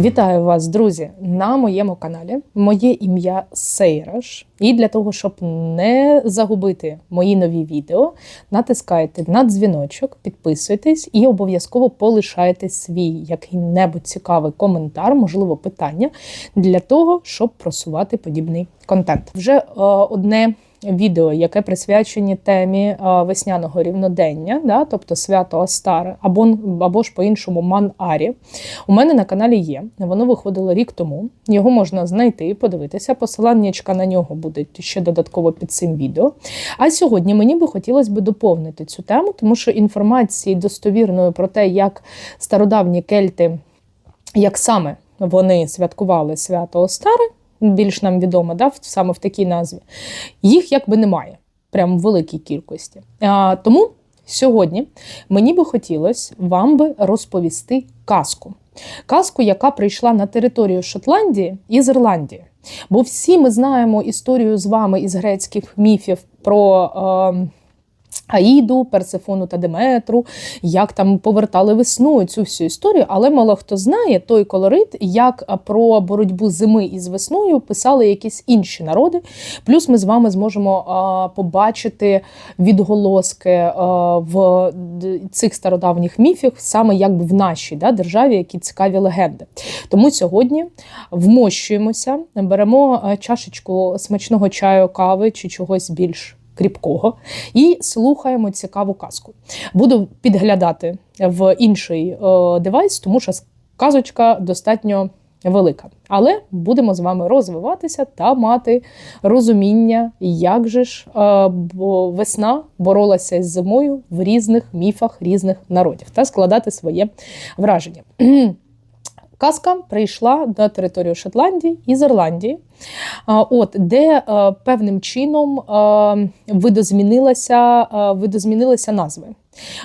Вітаю вас, друзі, на моєму каналі. Моє ім'я Сейраш. І для того, щоб не загубити мої нові відео, натискайте на дзвіночок, підписуйтесь і обов'язково полишайте свій який-небудь цікавий коментар, можливо, питання для того, щоб просувати подібний контент. Вже е, одне відео, яке присвячені темі е, весняного рівнодення, да, тобто свято Астари, або, або ж по-іншому Ман-Арі. У мене на каналі є. Воно виходило рік тому. Його можна знайти, подивитися. Посиланнячка на нього буде ще додатково під цим відео. А сьогодні мені би хотілося б доповнити цю тему, тому що інформації достовірної про те, як стародавні кельти, як саме вони святкували свято Остари, більш нам відомо, да, саме в такій назві, їх якби немає, прям в великій кількості. А, Тому сьогодні мені би хотілося вам би розповісти казку. Казку, яка прийшла на територію Шотландії із Ірландії. Бо всі ми знаємо історію з вами із грецьких міфів про. Е, Аїду, Персифону та Деметру, як там повертали весну цю всю історію, але мало хто знає той колорит, як про боротьбу зими із весною писали якісь інші народи. Плюс ми з вами зможемо а, побачити відголоски а, в цих стародавніх міфах, саме якби в нашій да, державі, які цікаві легенди. Тому сьогодні вмощуємося, беремо чашечку смачного чаю, кави чи чогось більш кріпкого, і слухаємо цікаву казку. Буду підглядати в інший е, девайс, тому що казочка достатньо велика. Але будемо з вами розвиватися та мати розуміння, як же ж е, весна боролася з зимою в різних міфах різних народів та складати своє враження. Казка прийшла на територію Шотландії із Ірландії, от де е, певним чином е, видозмінилася, е, видозмінилися назви.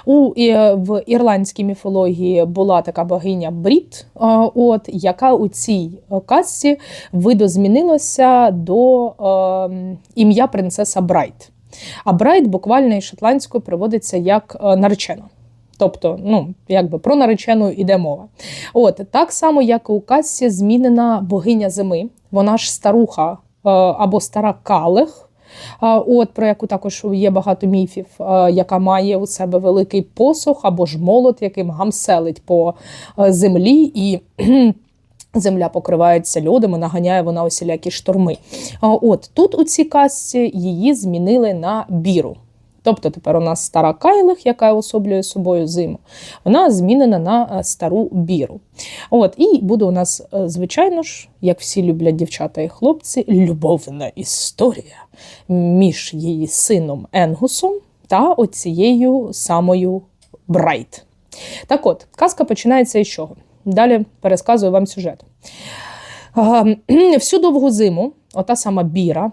У в ірландській міфології була така богиня Брід, от яка у цій казці видозмінилася до ім'я принцеса Брайт. А Брайт буквально із шотландською приводиться як наречена. Тобто, ну, якби про наречену йде мова. От так само, як у казці, змінена богиня зими. Вона ж старуха е, або стара калех, е, от про яку також є багато міфів, е, яка має у себе великий посох або ж молот, яким гамселить по землі і. Земля покривається льодом наганяє вона усілякі шторми. От тут у цій казці її змінили на біру. Тобто тепер у нас стара кайлих, яка особлює собою зиму, вона змінена на е, стару біру. От, І буде у нас, е, звичайно ж, як всі люблять дівчата і хлопці, любовна історія між її сином Енгусом та оцією самою Брайт. Так от, казка починається із чого? Далі пересказую вам сюжет. Всю довгу зиму, ота сама біра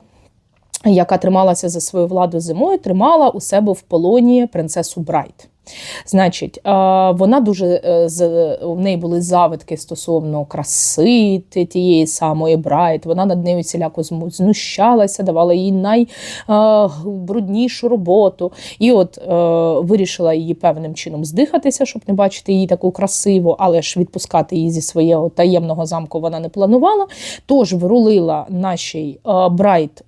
яка трималася за свою владу зимою, тримала у себе в полоні принцесу Брайт. Значить, вона дуже е, у неї були завитки стосовно краси тієї самої Брайт. Вона над нею ціляко знущалася, давала їй найбруднішу роботу. І от е, вирішила її певним чином здихатися, щоб не бачити її таку красиву, але ж відпускати її зі свого таємного замку вона не планувала. Тож врулила нашій е, Брайт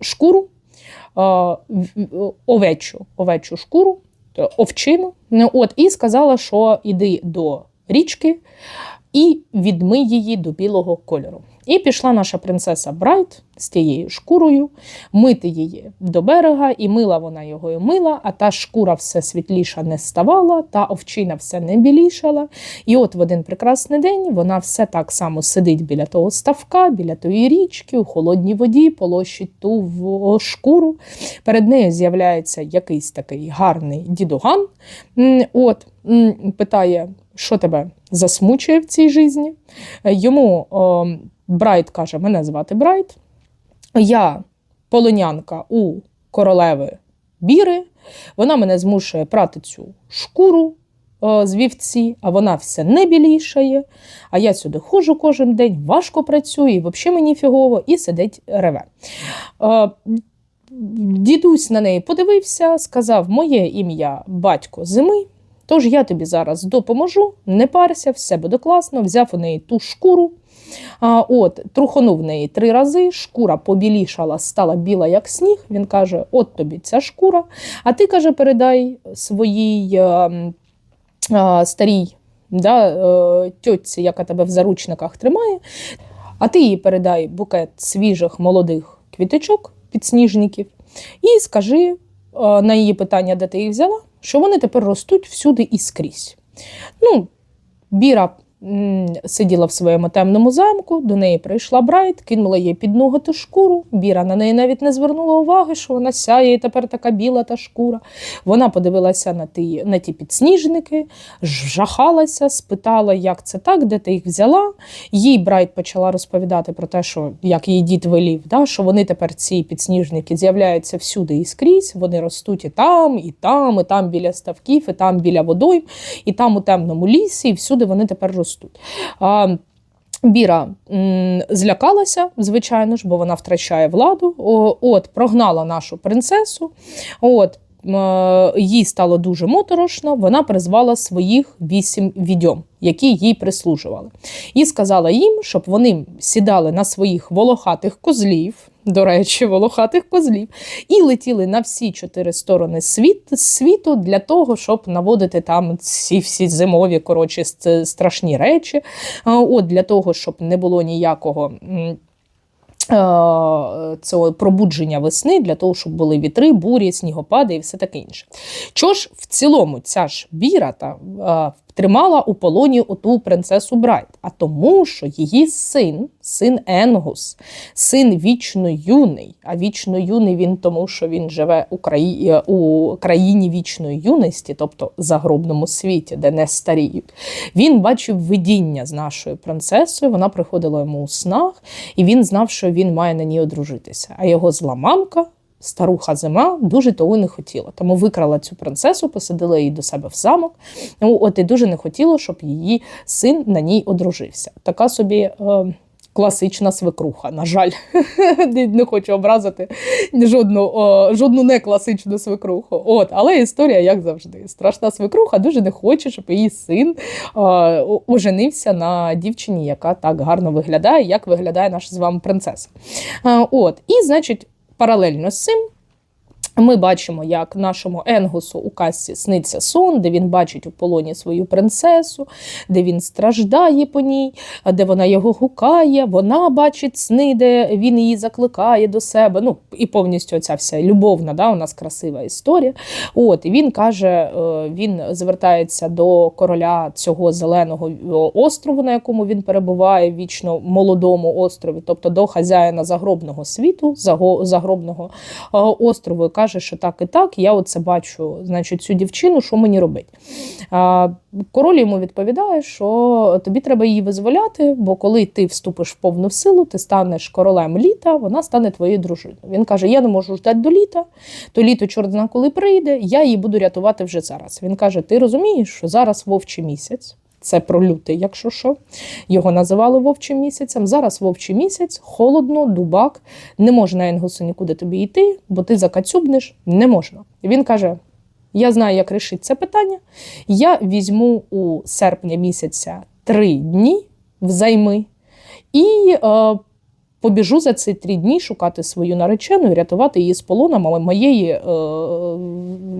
шкуру. Овечу овечу шкуру овчину. От, І сказала, що іди до річки і відмий її до білого кольору. І пішла наша принцеса Брайт з тією шкурою мити її до берега, і мила вона його і мила, а та шкура все світліша не ставала, та овчина все не білішала. І от в один прекрасний день вона все так само сидить біля того ставка, біля тої річки, у холодній воді, полощить ту шкуру. Перед нею з'являється якийсь такий гарний дідуган. От, Питає, що тебе засмучує в цій житті. Йому о, Брайт каже: Мене звати Брайт. Я полонянка у королеви Біри. Вона мене змушує прати цю шкуру о, з вівці, а вона все не білішає. А я сюди ходжу кожен день, важко працюю, і взагалі мені фігово, і сидить реве. О, Дідусь на неї подивився, сказав: Моє ім'я батько зими. Тож я тобі зараз допоможу, не парся, все буде класно. Взяв у неї ту шкуру. От, Трухонув неї три рази, шкура побілішала, стала біла, як сніг. Він каже: От тобі ця шкура. А ти каже, передай своїй а, старій да, е, тьотці, яка тебе в заручниках тримає. А ти їй передай букет свіжих молодих квіточок, підсніжників, і скажи е, на її питання, де ти їх взяла, що вони тепер ростуть всюди і скрізь. Ну, Біра сиділа в своєму темному замку, до неї прийшла Брайт, кинула їй під ногу ту шкуру. Біра на неї навіть не звернула уваги, що вона сяє, і тепер така біла та шкура. Вона подивилася на ті, на ті підсніжники, жахалася, спитала, як це так, де ти їх взяла. Їй Брайт почала розповідати про те, що як її дід велів, да, що вони тепер ці підсніжники з'являються всюди і скрізь, вони ростуть і там, і там, і там біля ставків, і там біля водойм, і там у темному лісі, і всюди вони тепер ростуть. А, Біра злякалася, звичайно ж, бо вона втрачає владу. От, прогнала нашу принцесу. От, їй стало дуже моторошно. Вона призвала своїх вісім відьом, які їй прислужували. І сказала їм, щоб вони сідали на своїх волохатих козлів. До речі, волохатих козлів, і летіли на всі чотири сторони світ, світу для того, щоб наводити там ці всі зимові коротше, страшні речі. От для того, щоб не було ніякого. Е, Цього пробудження весни для того, щоб були вітри, бурі, снігопади і все таке інше. Чого ж в цілому ця ж біра та е, тримала у полоні оту принцесу Брайт? А тому, що її син, син Енгус, син вічно юний, а вічно юний він тому, що він живе у, краї, е, у країні вічної юності, тобто загробному світі, де не старіють. Він бачив видіння з нашою принцесою, вона приходила йому у снах, і він знав, що він має на ній одружитися. А його зла мамка, старуха зима, дуже того не хотіла. Тому викрала цю принцесу, посадила її до себе в замок. Ну, От і дуже не хотіло, щоб її син на ній одружився. Така собі. Е, Класична свекруха, на жаль, не, хочу образити жодну, о, жодну не класичну свекруху. От, але історія, як завжди, страшна свекруха дуже не хоче, щоб її син о, оженився на дівчині, яка так гарно виглядає, як виглядає наша з вами принцеса. А, от, і, значить, паралельно з цим. Ми бачимо, як нашому Енгусу у касці сниться сон, де він бачить у полоні свою принцесу, де він страждає по ній, де вона його гукає, вона бачить сни, де він її закликає до себе. Ну і повністю ця вся любовна, да, у нас красива історія. От і він каже: е, він звертається до короля цього зеленого острову, на якому він перебуває, вічно молодому острові, тобто до хазяїна загробного світу, загробного е, острову. Каже, що так і так, я оце бачу, значить, цю дівчину, що мені робити. А, Король йому відповідає, що тобі треба її визволяти, бо коли ти вступиш в повну силу, ти станеш королем літа, вона стане твоєю дружиною. Він каже: Я не можу ждати до літа, то літо чорт зна коли прийде, я її буду рятувати вже зараз. Він каже: Ти розумієш, що зараз вовчий місяць. Це про лютий, якщо що. Його називали вовчим місяцем. Зараз вовчий місяць, холодно, дубак. Не можна Енгусу нікуди тобі йти, бо ти закацюбнеш. Не можна. Він каже: Я знаю, як рішити це питання. Я візьму у серпня місяця три дні взайми і е, побіжу за ці три дні шукати свою наречену і рятувати її з полона мо- моєї е,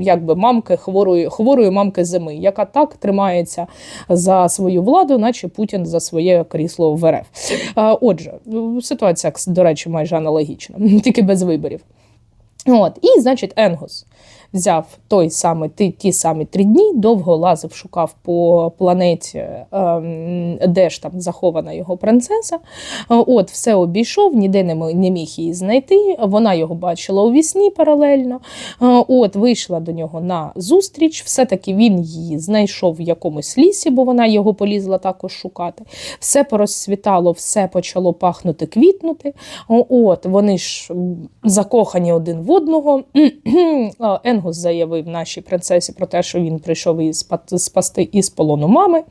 якби мамки, хворої, хворої мамки зими, яка так тримається за свою владу, наче Путін за своє крісло в РФ. Е, Отже, ситуація, до речі, майже аналогічна, тільки без виборів. От, і, значить, Енгус взяв той самий, ті, ті самі три дні, довго лазив, шукав по планеті, ем, де ж там захована його принцеса. Е, От, все обійшов, ніде не, міг її знайти. Вона його бачила у вісні паралельно. Е, От, вийшла до нього на зустріч. Все-таки він її знайшов в якомусь лісі, бо вона його полізла також шукати. Все порозцвітало, все почало пахнути, квітнути. От, вони ж закохані один в одного. А, Енгус заявив нашій принцесі про те, що він прийшов її спасти із полону мами.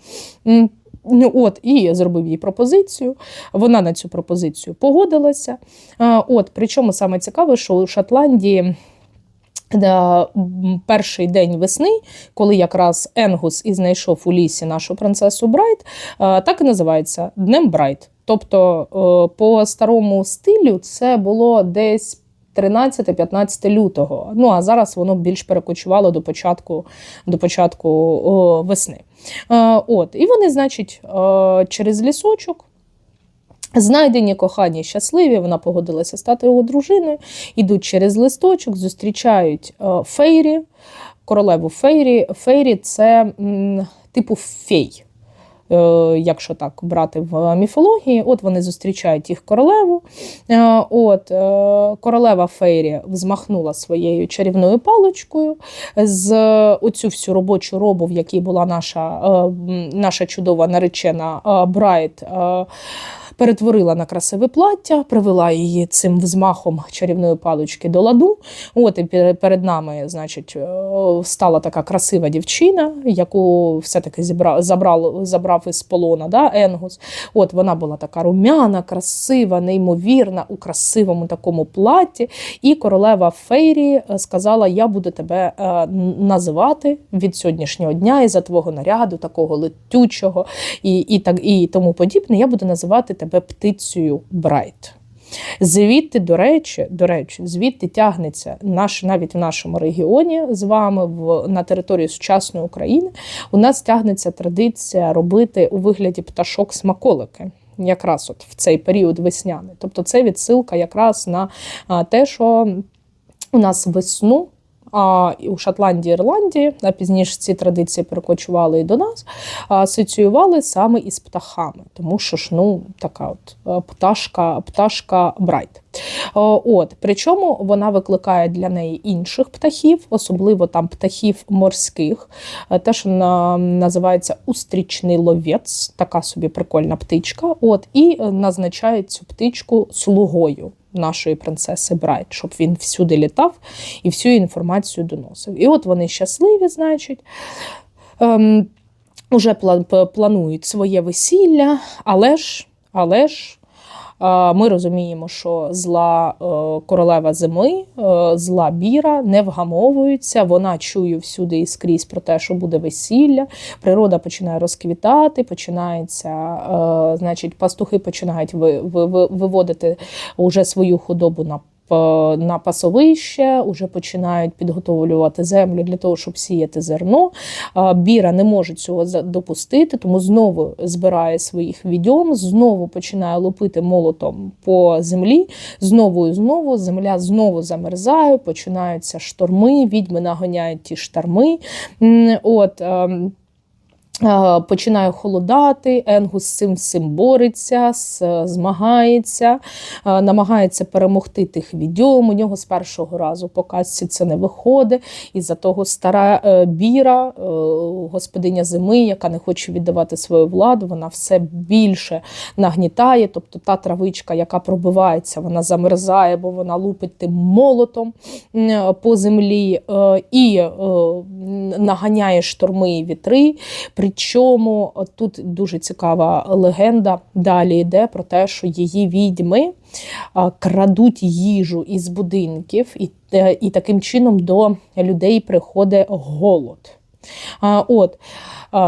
Ну, От, і зробив їй пропозицію. Вона на цю пропозицію погодилася. От, причому саме цікаве, що у Шотландії Перший день весни, коли якраз Енгус і знайшов у лісі нашу принцесу Брайт, так і називається Днем Брайт. Тобто, по старому стилю це було десь 13-15 лютого. Ну а зараз воно більш перекочувало до початку, до початку о, весни. Е, От, і вони, значить, е, через лісочок. Знайдені кохані щасливі, вона погодилася стати його дружиною. Ідуть через листочок, зустрічають е, фейрі, королеву фейрі. Фейрі це м, типу фей. Е, Якщо так брати в міфології, от вони зустрічають їх королеву. Е, От е, королева Фейрі взмахнула своєю чарівною паличкою з оцю всю робочу робу, в якій була наша, наша чудова наречена Брайт. перетворила на красиве плаття, привела її цим взмахом чарівної палички до ладу. От і перед нами, значить, стала така красива дівчина, яку все-таки зібра, забрав, забрав із полона да, Енгус. От вона була така румяна, красива, неймовірна, у красивому такому платі. І королева Фейрі е, сказала: Я буду тебе е, називати від сьогоднішнього дня і за твого наряду, такого летючого і, і, так, і тому подібне. Я буду називати тебе птицею Брайт. Звідти, до речі, до речі, звідти тягнеться наш навіть в нашому регіоні з вами в на території сучасної України. У нас тягнеться традиція робити у вигляді пташок смаколики. Якраз от в цей період весняний. Тобто це відсилка якраз на те, що у нас весну. А у Шотландії, Ірландії, а пізніше ці традиції перекочували і до нас, асоціювали саме із птахами, тому що ж ну така от е, пташка, пташка Брайт. От причому вона викликає для неї інших птахів, особливо там птахів морських, е, те, що на, називається устрічний ловець, така собі прикольна птичка. От і е, назначає цю птичку слугою нашої принцеси Брайт, щоб він всюди літав і всю інформацію доносив. І от вони щасливі, значить. Ем, Уже пла- планують своє весілля, але ж, але ж ми розуміємо, що зла е, королева зими, е, зла біра не вгамовується. Вона чує всюди і скрізь про те, що буде весілля. Природа починає розквітати, починається, е, значить, пастухи починають ви, ви, ви- виводити уже свою худобу на на пасовище, уже починають підготовлювати землю для того, щоб сіяти зерно. А, Біра не може цього допустити, тому знову збирає своїх відьом, знову починає лупити молотом по землі. Знову і знову земля знову замерзає, починаються шторми, відьми наганяють ті шторми. От, ем, Е, Починає холодати, Енгус з цим всім бореться, змагається, е, намагається перемогти тих відьом. У нього з першого разу по казці це не виходить. Із-за того стара е, біра, е, господиня зими, яка не хоче віддавати свою владу, вона все більше нагнітає. Тобто та травичка, яка пробивається, вона замерзає, бо вона лупить тим молотом по землі е, і е, наганяє шторми і вітри. Причому е, тут дуже цікава легенда далі йде про те, що її відьми крадуть їжу із будинків, і, і таким чином до людей приходить голод. От,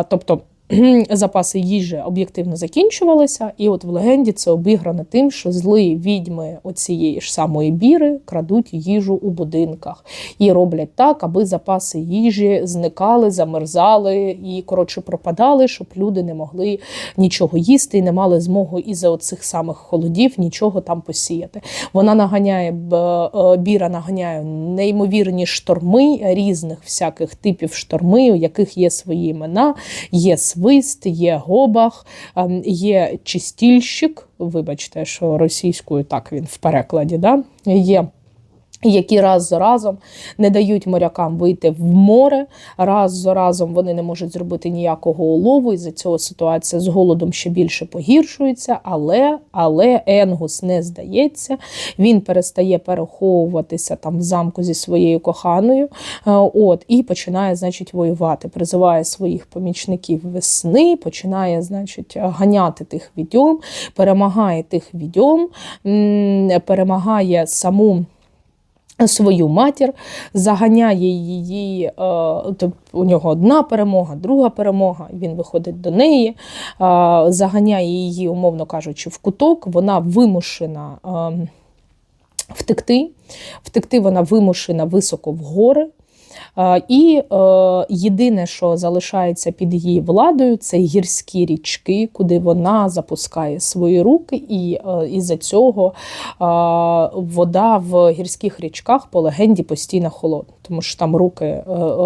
тобто запаси їжі об'єктивно закінчувалися, і от в легенді це обіграно тим, що злі відьми оцієї ж самої біри крадуть їжу у будинках і роблять так, аби запаси їжі зникали, замерзали і коротше пропадали, щоб люди не могли нічого їсти і не мали змогу із-за оцих самих холодів нічого там посіяти. Вона наганяє е, біра наганяє неймовірні шторми різних всяких типів шторми, у яких є свої імена, є свист, є гобах, ем, є чистільщик. Вибачте, що російською так він в перекладі, да? є. Які раз за разом не дають морякам вийти в море, раз за разом вони не можуть зробити ніякого улову, і за цього ситуація з голодом ще більше погіршується. Але, але Енгус не здається, він перестає переховуватися там в замку зі своєю коханою. е, От і починає, значить, воювати. Призиває своїх помічників весни, починає, значить, ганяти тих відьом, перемагає тих відьом, перемагає саму. Свою матір, заганяє її. е, тобто У нього одна перемога, друга перемога. Він виходить до неї, е, заганяє її, умовно кажучи, в куток. Вона вимушена. ем, Втекти, втекти вона вимушена високо в гори. І е, єдине, що залишається під її владою, це гірські річки, куди вона запускає свої руки, і е, із-за цього вода в гірських річках по легенді постійно холодна, тому що там руки, е,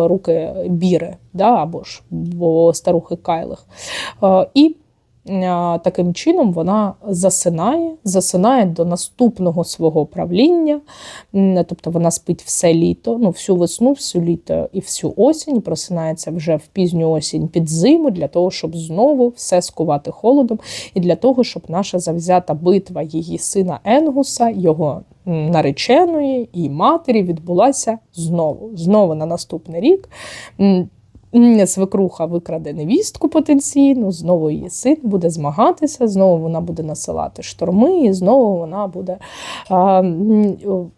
руки біри, да, або ж бо старухи Кайлих. І таким чином вона засинає, засинає до наступного свого правління. Тобто вона спить все літо, ну всю весну, всю літо і всю осінь, просинається вже в пізню осінь під зиму для того, щоб знову все скувати холодом, і для того, щоб наша завзята битва її сина Енгуса, його нареченої і матері відбулася знову. Знову на наступний рік. Свекруха викраде невістку потенційно, знову її син буде змагатися, знову вона буде насилати шторми, і знову вона буде а,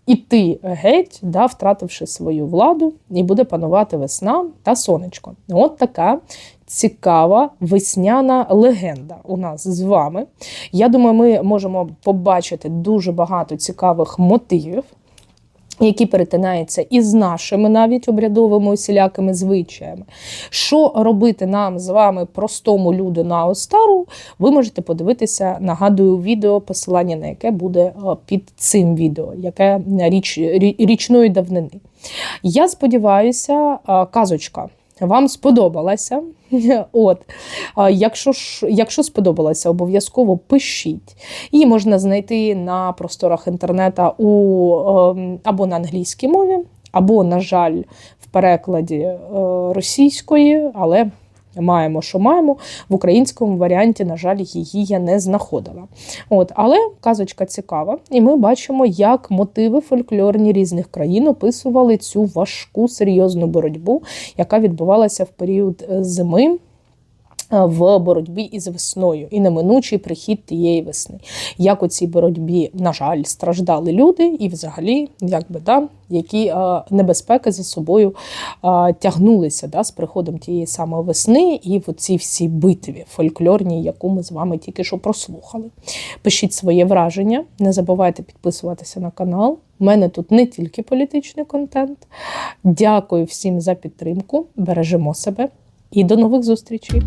іти геть, да, втративши свою владу, і буде панувати весна та сонечко. От така цікава весняна легенда у нас з вами. Я думаю, ми можемо побачити дуже багато цікавих мотивів. Які перетинаються із нашими навіть обрядовими усілякими звичаями. Що робити нам з вами, простому люду на Остару, ви можете подивитися, нагадую, відео, посилання на яке буде е, під цим відео, яке річ, річної давнини. Я сподіваюся, казочка вам сподобалася. От, якщо якщо сподобалося, обов'язково пишіть. Її можна знайти на просторах інтернету у ем, або на англійській мові, або, на жаль, в перекладі е, російської, але маємо, що маємо. В українському варіанті, на жаль, її я не знаходила. От, але казочка цікава, і ми бачимо, як мотиви фольклорні різних країн описували цю важку серйозну боротьбу, яка відбувалася в період е, зими. Е, В боротьбі із весною і неминучий прихід тієї весни. Як у цій боротьбі, на жаль, страждали люди, і взагалі, якби да, які е, небезпеки за собою е, тягнулися да, з приходом тієї самої весни, і в цій всій битві фольклорній, яку ми з вами тільки що прослухали. Пишіть своє враження, не забувайте підписуватися на канал. У мене тут не тільки політичний контент. Дякую всім за підтримку. Бережемо себе і до нових зустрічей!